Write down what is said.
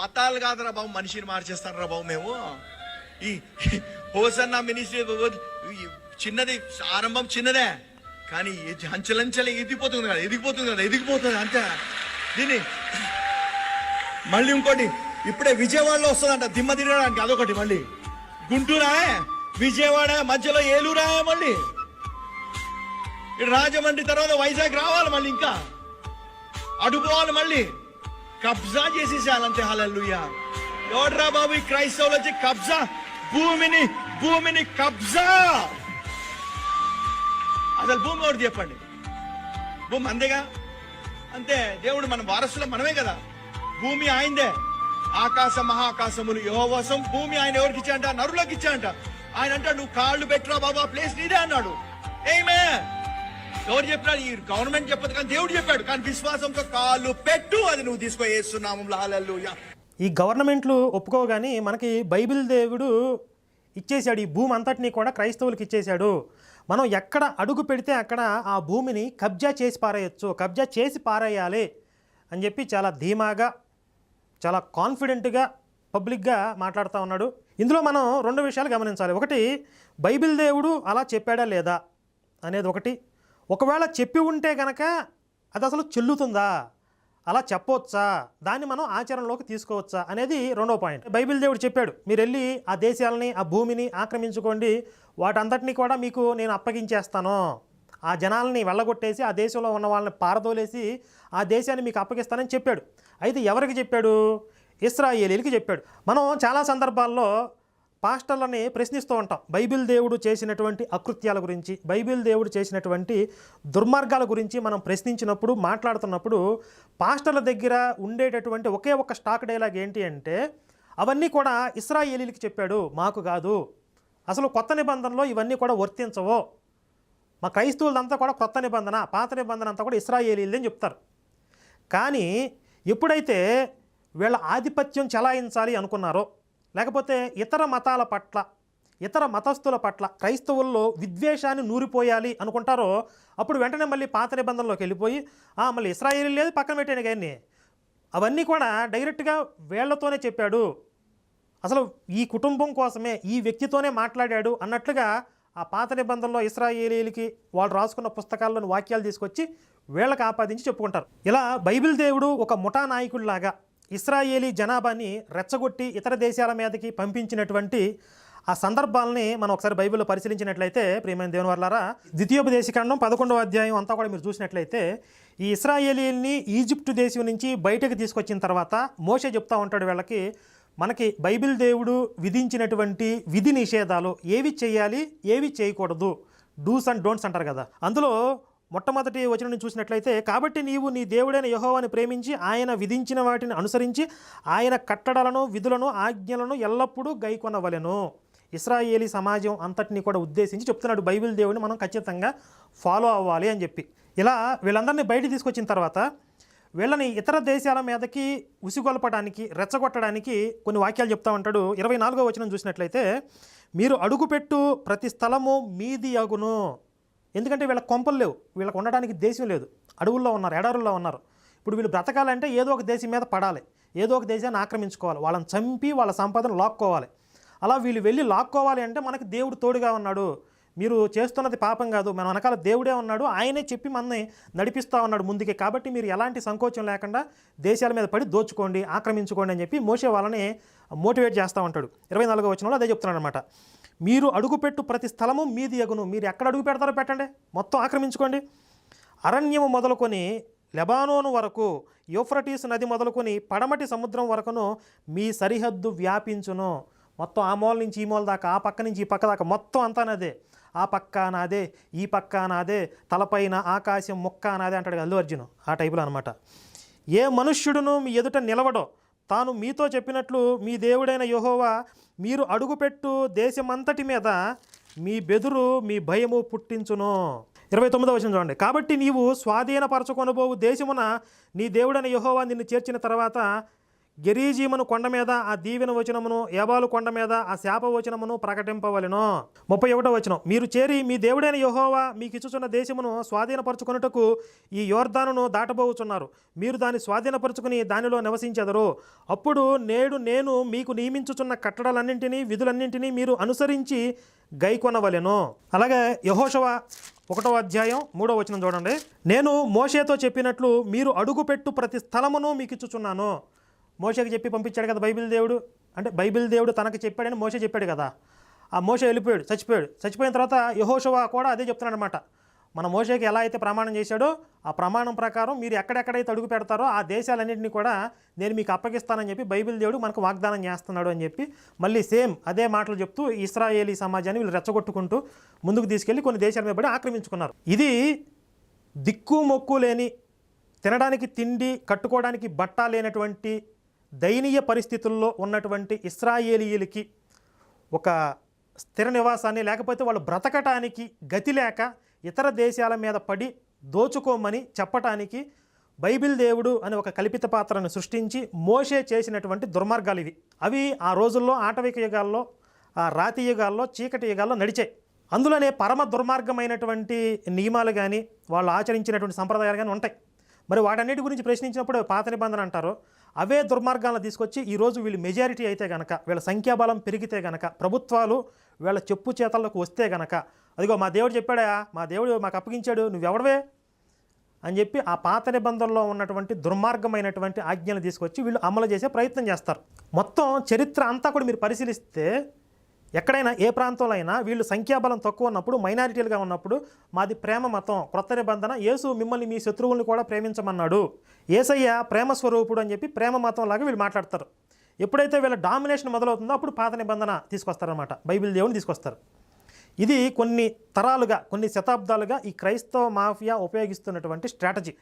మతాలు కాదురా బాబు మనిషిని మార్చేస్తారా బాబు మేము. ఈ హోసన్న మినిస్ట్రీ చిన్నది ఆరంభం చిన్నదే. కానీ ఇది అంచెలంచెలు ఎదిగిపోతుంది కదా ఎదిగిపోతుంది కదా ఎదిగిపోతుంది అంతే. దీన్ని మళ్ళీ ఇంకోటి ఇప్పుడే విజయవాడలో వస్తుందంట దిమ్మ తిరగడానికి అదొకటి మళ్ళీ. గుంటూరా విజయవాడ మధ్యలో ఏలూరా మళ్ళీ? ఇటు రాజమండ్రి తర్వాత వైజాగ్ రావాలి మళ్ళీ ఇంకా. అటు మళ్ళీ. కబ్జా చేసేసాలంతే హలల్లుయా. ఎవడ్రా బాబు ఈ క్రైస్తవులు వచ్చి కబ్జా? భూమిని భూమిని కబ్జా! అసలు భూమి ఒకటి చెప్పండి? భూమి అందేగా? అంతే దేవుడు మన వారసులు మనమే కదా. భూమి ఆయనదే. ఆకాశ మహాకాశములు యోవసం భూమి ఆయన ఎవరికి ఇచ్చాయంట నరులకు ఇచ్చాయంట ఆయన అంటాడు నువ్వు కాళ్ళు పెట్టరా బాబా ప్లేస్ నీదే అన్నాడు. ఏమే ఎవరు చెప్పినా ఈ గవర్నమెంట్ చెప్పదు కానీ దేవుడు చెప్పాడు. కానీ విశ్వాసంతో కాళ్ళు పెట్టు అది నువ్వు తీసుకో వేస్తున్నాము హల్లెలూయా. ఈ గవర్నమెంట్లు ఒప్పుకోగాని మనకి బైబిల్ దేవుడు ఇచ్చేశాడు. ఈ భూమి అంతటినీ కూడా క్రైస్తవులకు ఇచ్చేశాడు. మనం ఎక్కడ అడుగు పెడితే అక్కడ ఆ భూమిని కబ్జా చేసి పారేయచ్చు. కబ్జా చేసి పారేయాలి అని చెప్పి చాలా ధీమాగా చాలా కాన్ఫిడెంట్గా పబ్లిక్గా మాట్లాడుతూ ఉన్నాడు. ఇందులో మనం రెండు విషయాలు గమనించాలి. ఒకటి బైబిల్ దేవుడు అలా చెప్పాడా లేదా అనేది ఒకటి. ఒకవేళ చెప్పి ఉంటే కనుక అది అసలు చెల్లుతుందా? అలా చెప్పవచ్చా? దాన్ని మనం ఆచరణలోకి తీసుకోవచ్చా? అనేది రెండో పాయింట్. బైబిల్ దేవుడు చెప్పాడు మీరు వెళ్ళి ఆ దేశాలని ఆ భూమిని ఆక్రమించుకోండి. వాటంతటినీ కూడా మీకు నేను అప్పగించేస్తాను. ఆ జనాలని వెళ్ళగొట్టేసి ఆ దేశంలో ఉన్న వాళ్ళని పారదోలేసి ఆ దేశాన్ని మీకు అప్పగిస్తానని చెప్పాడు. అయితే ఎవరికి చెప్పాడు? ఇస్రాయేలీలకి చెప్పాడు. మనం చాలా సందర్భాల్లో పాస్టర్లని ప్రశ్నిస్తూ ఉంటాం. బైబిల్ దేవుడు చేసినటువంటి అకృత్యాల గురించి బైబిల్ దేవుడు చేసినటువంటి దుర్మార్గాల గురించి మనం ప్రశ్నించినప్పుడు మాట్లాడుతున్నప్పుడు పాస్టర్ల దగ్గర ఉండేటటువంటి ఒకే ఒక స్టాక్ డైలాగ్ ఏంటి అంటే అవన్నీ కూడా ఇస్రాయేలీలకి చెప్పాడు మాకు కాదు. అసలు కొత్త నిబంధనలో ఇవన్నీ కూడా వర్తించవు. మా క్రైస్తవులంతా కూడా కొత్త నిబంధన పాత నిబంధన అంతా కూడా ఇస్రాయేలీలని చెప్తారు. కానీ ఎప్పుడైతే వీళ్ళ ఆధిపత్యం చెలాయించాలి అనుకున్నారో లేకపోతే ఇతర మతాల పట్ల ఇతర మతస్థుల పట్ల క్రైస్తవుల్లో విద్వేషాన్ని నూరిపోయాలి అనుకుంటారో అప్పుడు వెంటనే మళ్ళీ పాత నిబంధనలోకి వెళ్ళిపోయి మళ్ళీ ఇస్రాయేలీ లేదు పక్కన పెట్టాను కానీ అవన్నీ కూడా డైరెక్ట్గా వీళ్ళతోనే చెప్పాడు. అసలు ఈ కుటుంబం కోసమే ఈ వ్యక్తితోనే మాట్లాడాడు అన్నట్లుగా ఆ పాత నిబంధనలో ఇస్రాయేలీలకి వాళ్ళు రాసుకున్న పుస్తకాల్లోని వాక్యాలు తీసుకొచ్చి వీళ్ళకి ఆపాదించి చెప్పుకుంటారు. ఇలా బైబిల్ దేవుడు ఒక ముఠా నాయకుడిలాగా ఇస్రాయేలీ జనాభాని రెచ్చగొట్టి ఇతర దేశాల మీదకి పంపించినటువంటి ఆ సందర్భాలని మనం ఒకసారి బైబిల్లో పరిశీలించినట్లయితే ప్రియమైన దేవుని వర్లారా ద్వితీయోపదేశకాండం పదకొండవ అధ్యాయం అంతా కూడా మీరు చూసినట్లయితే ఈ ఇస్రాయేలీల్ని ఈజిప్టు దేశం నుంచి బయటకు తీసుకొచ్చిన తర్వాత మోషే చెప్తా ఉంటాడు వీళ్ళకి మనకి బైబిల్ దేవుడు విధించినటువంటి విధి నిషేధాలు ఏవి చేయాలి ఏవి చేయకూడదు డూస్ అండ్ డోంట్స్ అంటారు కదా. అందులో మొట్టమొదటి వచనం చూసినట్లయితే కాబట్టి నీవు నీ దేవుడైన యహోవాని ప్రేమించి ఆయన విధించిన వాటిని అనుసరించి ఆయన కట్టడలను విధులను ఆజ్ఞలను ఎల్లప్పుడూ గైకొనవలెను. ఇస్రాయేలీ సమాజం అంతటిని కూడా ఉద్దేశించి చెప్తున్నాడు బైబిల్ దేవుడిని మనం ఖచ్చితంగా ఫాలో అవ్వాలి అని చెప్పి. ఇలా వీళ్ళందరినీ బయట తీసుకొచ్చిన తర్వాత వీళ్ళని ఇతర దేశాల మీదకి ఉసిగొల్పడానికి రెచ్చగొట్టడానికి కొన్ని వాక్యాలు చెప్తా ఉంటాడు. ఇరవై నాలుగో వచనం చూసినట్లయితే మీరు అడుగుపెట్టు ప్రతి స్థలము మీది అగును ఎందుకంటే వీళ్ళ కొంపలు లేవు. వీళ్ళకి ఉండడానికి దేశం లేదు. అడవుల్లో ఉన్నారు ఎడారుల్లో ఉన్నారు. ఇప్పుడు వీళ్ళు బ్రతకాలంటే ఏదో ఒక దేశం మీద పడాలి. ఏదో ఒక దేశాన్ని ఆక్రమించుకోవాలి. వాళ్ళని చంపి వాళ్ళ సంపదను లాక్కోవాలి. అలా వీళ్ళు వెళ్ళి లాక్కోవాలి అంటే మనకి దేవుడు తోడుగా ఉన్నాడు. మీరు చేస్తున్నది పాపం కాదు. మన వెనకాల దేవుడే ఉన్నాడు. ఆయనే చెప్పి మనని నడిపిస్తూ ఉన్నాడు ముందుకే. కాబట్టి మీరు ఎలాంటి సంకోచం లేకుండా దేశాల మీద పడి దోచుకోండి ఆక్రమించుకోండి అని చెప్పి మోసే వాళ్ళని మోటివేట్ చేస్తూ ఉంటాడు. ఇరవై నాలుగో వచనంలో అదే చెప్తున్నాడు అనమాట మీరు అడుగుపెట్టు ప్రతి స్థలము మీది ఎగును. మీరు ఎక్కడ అడుగు పెడతారో పెట్టండి. మొత్తం ఆక్రమించుకోండి. అరణ్యము మొదలుకొని లెబానోను వరకు యూఫ్రటీస్ నది మొదలుకొని పడమటి సముద్రం వరకును మీ సరిహద్దు వ్యాపించును. మొత్తం ఆ మూల నుంచి ఈ మూల దాకా ఆ పక్క నుంచి ఈ పక్క దాకా మొత్తం అంతా నాదే. ఆ పక్క నాదే ఈ పక్క నాదే తలపైన ఆకాశం ముక్క నాదే అంటాడు అల్లు అర్జున్. ఆ టైపులో అనమాట ఏ మనుష్యుడును మీ ఎదుట నిలవడో తాను మీతో చెప్పినట్లు మీ దేవుడైన యహోవా మీరు అడుగుపెట్టు దేశమంతటి మీద మీ బెదురు మీ భయము పుట్టించును. ఇరవై తొమ్మిదవ వచనం చూడండి. కాబట్టి నీవు స్వాధీనపరచుకొనబోవు దేశమున నీ దేవుడైన యహోవా నిన్ను చేర్చిన తర్వాత గెరీజీమను కొండ మీద ఆ దీవెన వచనమును ఏబాలు కొండ మీద ఆ శాప వచనమును ప్రకటింపవలెను. ముప్పై ఒకటో వచనం. మీరు చేరి మీ దేవుడైన యహోవా మీకు ఇచ్చుచున్న దేశమును స్వాధీనపరచుకొనుటకు ఈ యోర్ధానును దాటబోచున్నారు. మీరు దాన్ని స్వాధీనపరుచుకుని దానిలో నివసించెదరు. అప్పుడు నేడు నేను మీకు నియమించుచున్న కట్టడాలన్నింటినీ విధులన్నింటినీ మీరు అనుసరించి గైకొనవలెను. అలాగే యహోషవ ఒకటో అధ్యాయం మూడో వచనం చూడండి. నేను మోషేతో చెప్పినట్లు మీరు అడుగుపెట్టు ప్రతి స్థలమును మీకు ఇచ్చుచున్నాను మోషేకి చెప్పి పంపించాడు కదా బైబిల్ దేవుడు? అంటే బైబిల్ దేవుడు తనకు చెప్పాడని మోస చెప్పాడు కదా. ఆ మోస వెళ్ళిపోయాడు చచ్చిపోయాడు. చచ్చిపోయిన తర్వాత యహోషవా కూడా అదే చెప్తున్నాడు అనమాట మన మోషకి ఎలా అయితే ప్రమాణం చేశాడో ఆ ప్రమాణం ప్రకారం మీరు ఎక్కడెక్కడైతే అడుగు పెడతారో ఆ దేశాలన్నింటినీ కూడా నేను మీకు అప్పగిస్తానని చెప్పి బైబిల్ దేవుడు మనకు వాగ్దానం చేస్తున్నాడు అని చెప్పి మళ్ళీ సేమ్ అదే మాటలు చెప్తూ ఇస్రాయేలీ సమాజాన్ని వీళ్ళు రెచ్చగొట్టుకుంటూ ముందుకు తీసుకెళ్ళి కొన్ని దేశాల మీద పడి ఆక్రమించుకున్నారు. ఇది దిక్కు మొక్కు లేని తినడానికి తిండి కట్టుకోవడానికి బట్ట లేనటువంటి దయనీయ పరిస్థితుల్లో ఉన్నటువంటి ఇస్రాయేలీలకి ఒక స్థిర నివాసాన్ని లేకపోతే వాళ్ళు బ్రతకటానికి గతి లేక ఇతర దేశాల మీద పడి దోచుకోమని చెప్పటానికి బైబిల్ దేవుడు అనే ఒక కల్పిత పాత్రను సృష్టించి మోషే చేసినటువంటి దుర్మార్గాలు ఇవి. అవి ఆ రోజుల్లో ఆటవిక యుగాల్లో ఆ రాతి యుగాల్లో చీకటి యుగాల్లో నడిచాయి. అందులోనే పరమ దుర్మార్గమైనటువంటి నియమాలు కానీ వాళ్ళు ఆచరించినటువంటి సంప్రదాయాలు కానీ ఉంటాయి. మరి వాటన్నిటి గురించి ప్రశ్నించినప్పుడు పాత నిబంధన అంటారు. అవే దుర్మార్గాలను తీసుకొచ్చి ఈరోజు వీళ్ళు మెజారిటీ అయితే గనక వీళ్ళ సంఖ్యాబలం పెరిగితే గనక ప్రభుత్వాలు వీళ్ళ చెప్పు చేతల్లోకి వస్తే గనక అదిగో మా దేవుడు చెప్పాడా మా దేవుడు మాకు అప్పగించాడు నువ్వెవడవే? అని చెప్పి ఆ పాత నిబంధనలో ఉన్నటువంటి దుర్మార్గమైనటువంటి ఆజ్ఞలు తీసుకొచ్చి వీళ్ళు అమలు చేసే ప్రయత్నం చేస్తారు. మొత్తం చరిత్ర అంతా కూడా మీరు పరిశీలిస్తే ఎక్కడైనా ఏ ప్రాంతంలో అయినా వీళ్ళు సంఖ్యాబలం తక్కువ ఉన్నప్పుడు మైనారిటీలుగా ఉన్నప్పుడు మాది ప్రేమ మతం క్రొత్త నిబంధన యేసు మిమ్మల్ని మీ శత్రువుల్ని కూడా ప్రేమించమన్నాడు. ఏసయ్య ప్రేమ స్వరూపుడు అని చెప్పి ప్రేమ మతం లాగా వీళ్ళు మాట్లాడతారు. ఎప్పుడైతే వీళ్ళ డామినేషన్ మొదలవుతుందో అప్పుడు పాత నిబంధన తీసుకొస్తారనమాట బైబిల్ దేవుని తీసుకొస్తారు. ఇది కొన్ని తరాలుగా కొన్ని శతాబ్దాలుగా ఈ క్రైస్తవ మాఫియా ఉపయోగిస్తున్నటువంటి స్ట్రాటజీ.